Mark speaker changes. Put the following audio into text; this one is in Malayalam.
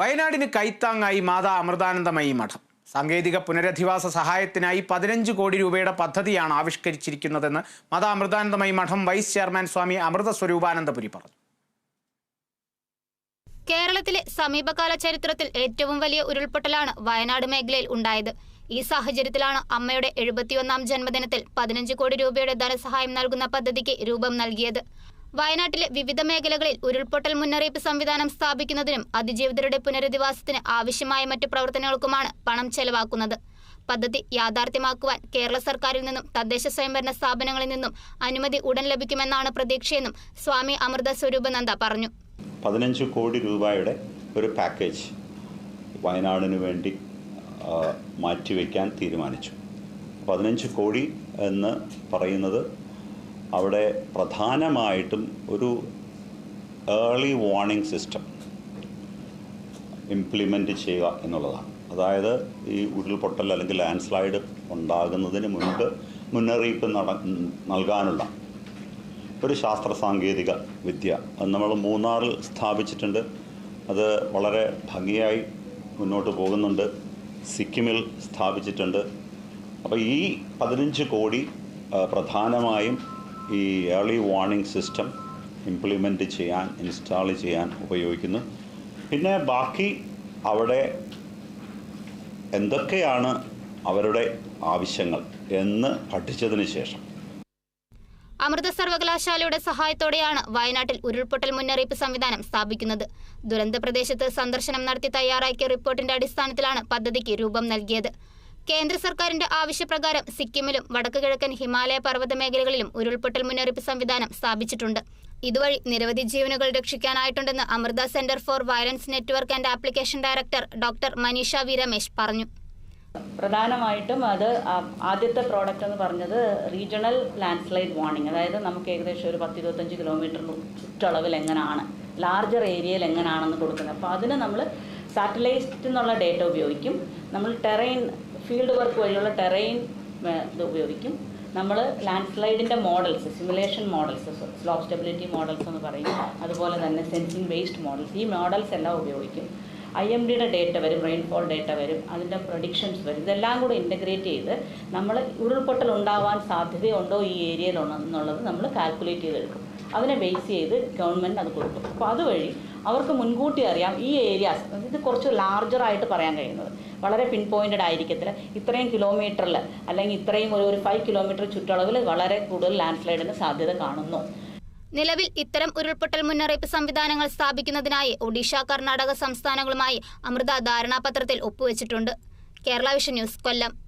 Speaker 1: വയനാടിന് കൈത്താങ്ങായി മാതാ അമൃതാനന്ദമയി മഠം സാങ്കേതിക പുനരധിവാസ സഹായത്തിനായി പതിനഞ്ച് കോടി രൂപയുടെ പദ്ധതിയാണ് ആവിഷ്കരിച്ചിരിക്കുന്നതെന്ന് മാതാ അമൃതാനന്ദമയി മഠം വൈസ് ചെയർമാൻ സ്വാമി അമൃത സ്വരൂപാനന്ദപുരി പറഞ്ഞു
Speaker 2: കേരളത്തിലെ സമീപകാല ചരിത്രത്തിൽ ഏറ്റവും വലിയ ഉരുൾപൊട്ടലാണ് വയനാട് മേഖലയിൽ ഉണ്ടായത് ഈ സാഹചര്യത്തിലാണ് അമ്മയുടെ എഴുപത്തിയൊന്നാം ജന്മദിനത്തിൽ പതിനഞ്ച് കോടി രൂപയുടെ ധനസഹായം നൽകുന്ന പദ്ധതിക്ക് രൂപം നൽകിയത് വയനാട്ടിലെ വിവിധ മേഖലകളിൽ ഉരുൾപൊട്ടൽ മുന്നറിയിപ്പ് സംവിധാനം സ്ഥാപിക്കുന്നതിനും അതിജീവിതരുടെ പുനരധിവാസത്തിന് ആവശ്യമായ മറ്റു പ്രവർത്തനങ്ങൾക്കുമാണ് പണം ചെലവാക്കുന്നത് പദ്ധതി യാഥാർത്ഥ്യമാക്കുവാൻ കേരള സർക്കാരിൽ നിന്നും തദ്ദേശ സ്വയംഭരണ സ്ഥാപനങ്ങളിൽ നിന്നും അനുമതി ഉടൻ ലഭിക്കുമെന്നാണ് പ്രതീക്ഷയെന്നും സ്വാമി അമൃത സ്വരൂപനന്ദ പറഞ്ഞു
Speaker 3: പതിനഞ്ച് കോടി രൂപയുടെ ഒരു പാക്കേജ് വയനാടിന് വേണ്ടി മാറ്റിവെക്കാൻ തീരുമാനിച്ചു പതിനഞ്ച് കോടി എന്ന് പറയുന്നത് അവിടെ പ്രധാനമായിട്ടും ഒരു ഏർലി വാർണിംഗ് സിസ്റ്റം ഇംപ്ലിമെൻ്റ് ചെയ്യുക എന്നുള്ളതാണ് അതായത് ഈ ഉരുൾപൊട്ടൽ അല്ലെങ്കിൽ ലാൻഡ് സ്ലൈഡ് ഉണ്ടാകുന്നതിന് മുൻപ് മുന്നറിയിപ്പ് നട നൽകാനുള്ള ഒരു ശാസ്ത്ര സാങ്കേതിക വിദ്യ അത് നമ്മൾ മൂന്നാറിൽ സ്ഥാപിച്ചിട്ടുണ്ട് അത് വളരെ ഭംഗിയായി മുന്നോട്ട് പോകുന്നുണ്ട് സിക്കിമിൽ സ്ഥാപിച്ചിട്ടുണ്ട് അപ്പോൾ ഈ പതിനഞ്ച് കോടി പ്രധാനമായും ഈ ഏർലി വാർണിംഗ് സിസ്റ്റം ഇംപ്ലിമെൻ്റ് ചെയ്യാൻ ഇൻസ്റ്റാൾ ചെയ്യാൻ ഉപയോഗിക്കുന്നു പിന്നെ ബാക്കി അവിടെ എന്തൊക്കെയാണ് അവരുടെ ആവശ്യങ്ങൾ എന്ന് പഠിച്ചതിന് ശേഷം
Speaker 2: അമൃത സർവകലാശാലയുടെ സഹായത്തോടെയാണ് വയനാട്ടിൽ ഉരുൾപൊട്ടൽ മുന്നറിയിപ്പ് സംവിധാനം സ്ഥാപിക്കുന്നത് ദുരന്ത പ്രദേശത്ത് സന്ദർശനം നടത്തി തയ്യാറാക്കിയ റിപ്പോർട്ടിന്റെ അടിസ്ഥാനത്തിലാണ് പദ്ധതിക്ക് രൂപം നൽകിയത് കേന്ദ്ര സർക്കാരിന്റെ ആവശ്യപ്രകാരം സിക്കിമിലും കിഴക്കൻ ഹിമാലയ പർവ്വത മേഖലകളിലും ഉരുൾപൊട്ടൽ മുന്നറിയിപ്പ് സംവിധാനം സ്ഥാപിച്ചിട്ടുണ്ട് ഇതുവഴി നിരവധി ജീവനുകൾ രക്ഷിക്കാനായിട്ടുണ്ടെന്ന് Amrita centre for violence network and application director doctor Maneesha V Ramesh പറഞ്ഞു
Speaker 4: പ്രധാനമായിട്ടും അത് ആദ്യത്തെ പ്രോഡക്റ്റ് എന്ന് പറഞ്ഞത് റീജിയണൽ ലാൻഡ്സ്ലൈഡ് വാർണിംഗ് അതായത് നമുക്ക് ഏകദേശം ഒരു പത്ത് ഇരുപത്തഞ്ച് കിലോമീറ്ററിന് ചുറ്റളവിൽ എങ്ങനെയാണ് ലാർജർ ഏരിയയിൽ എങ്ങനെയാണെന്ന് കൊടുക്കുന്നത് അപ്പോൾ അതിന് നമ്മൾ സാറ്റലൈറ്റ് എന്നുള്ള ഡേറ്റ ഉപയോഗിക്കും നമ്മൾ ടെറൈൻ ഫീൽഡ് വർക്ക് വഴിയുള്ള ടെറൈൻ ഇത് ഉപയോഗിക്കും നമ്മൾ ലാൻഡ് സ്ലൈഡിൻ്റെ models simulation models slope stability models എന്ന് പറയും അതുപോലെ തന്നെ സെൻസിങ് വേസ്റ്റ് മോഡൽസ് ഈ മോഡൽസ് എല്ലാം ഉപയോഗിക്കും ഐ എം ഡിയുടെ ഡേറ്റ വരും റെയിൻഫോൾ ഡേറ്റ വരും അതിൻ്റെ പ്രൊഡിക്ഷൻസ് വരും ഇതെല്ലാം കൂടെ ഇൻ്റഗ്രേറ്റ് ചെയ്ത് നമ്മൾ ഉരുൾപൊട്ടൽ ഉണ്ടാവാൻ സാധ്യതയുണ്ടോ ഈ ഏരിയയിലുണ്ടോ എന്നുള്ളത് നമ്മൾ കാൽക്കുലേറ്റ് ചെയ്തെടുക്കും അതിനെ ബേസ് ചെയ്ത് ഗവൺമെൻറ് അത് കൊടുക്കും അപ്പോൾ അതുവഴി അവർക്ക് മുൻകൂട്ടി അറിയാം ഈ ഏരിയാസ് ഇത് കുറച്ച് ലാർജറായിട്ട് പറയാൻ കഴിയുന്നത് വളരെ പിൻ പോയിൻറ്റഡ് ആയിരിക്കത്തില്ല ഇത്രയും കിലോമീറ്ററിൽ അല്ലെങ്കിൽ ഇത്രയും ഒരു ഒരു ഫൈവ് കിലോമീറ്റർ ചുറ്റളവിൽ വളരെ കൂടുതൽ ലാൻഡ് സ്ലൈഡിന് സാധ്യത കാണുന്നു
Speaker 2: നിലവിൽ ഇത്തരം ഉരുൾപൊട്ടൽ മുന്നറിയിപ്പ് സംവിധാനങ്ങൾ സ്ഥാപിക്കുന്നതിനായി ഒഡീഷ കർണാടക സംസ്ഥാനങ്ങളുമായി അമൃത ധാരണാപത്രത്തിൽ ഒപ്പുവെച്ചിട്ടുണ്ട് കേരള വിഷൻ ന്യൂസ് കൊല്ലം